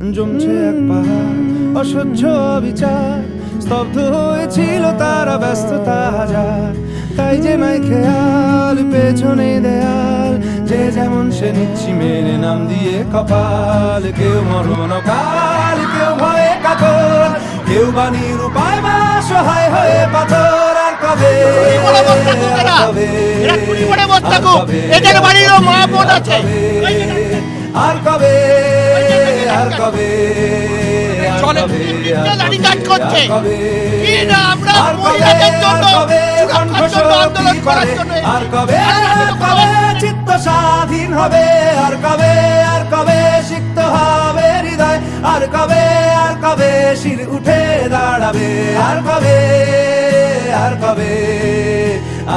জমছে এক পাহাড় অসহ্য বিচার। স্তব্ধ হয়েছিল তারা ব্যস্ততা হাজার। তাই যে নাই খেয়াল পেছনে দেয়াল। যে যেমন সে নিচ্ছি মেরে নাম দিয়ে কপাল। কেউ মরণ কাল কেউ ভয়ে কাতর। কেউ বাণীর উপায় বা সহায় হয়ে পাথর। আর কবে? এদের বাড়িরও মা বোন আছে। আর কবে? জলে কবে? তিনটে আর লাঠি কবে? চার্জ করছে। কি না, আমরা মহিলাদের জন্য, সুরক্ষার জন্য আন্দোলন করার জন্য। আর কবে আর আর কবে চিত্ত স্বাধীন হবে আর কবে আর কবে সিক্ত হবে হৃদয় আর কবে আর কবে শির উঠে দাঁড়াবে আর কবে আর কবে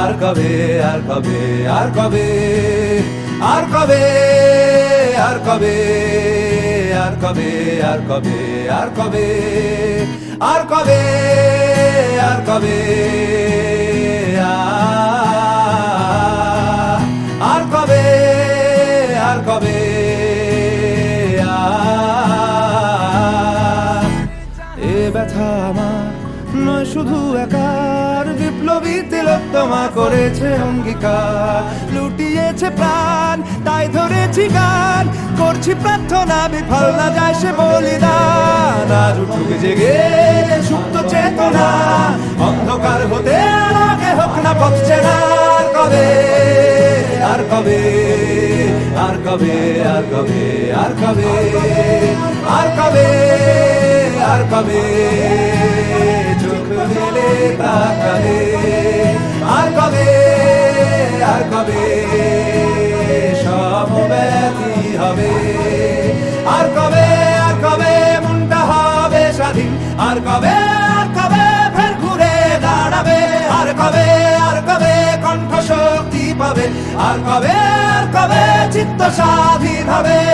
আর কবে আর কবে আর কবে আর কবে আর কবে আর কবে আর কবে আর কবে আর কবে আর কবে আর কবে আর কবে এ নয়, শুধু একার বিপ্লবী তিলোত্তমা করেছে অঙ্গীকার। লুটিয়েছে প্রাণ, তাই ধরেছি গান। করছি প্রার্থনা, বিফল না যায় সে বলিদান। আজ উঠুক জেগে সুপ্ত চেতনা, অন্ধকার হতে আগে হোক না কবে আর কবে আর কবে আর কবে আর কবে আর কবে? তাকাবে আর কবে আর কবে সমব্যথী হবে? আর কবে আর কবে মনটা হবে স্বাধীন? আর কবে আর কবে ফের ঘুরে দাঁড়াবে? আর কবে আর কবে কণ্ঠ শক্তি পাবে? আর কবে আর কবে চিত্ত স্বাধীন হবে?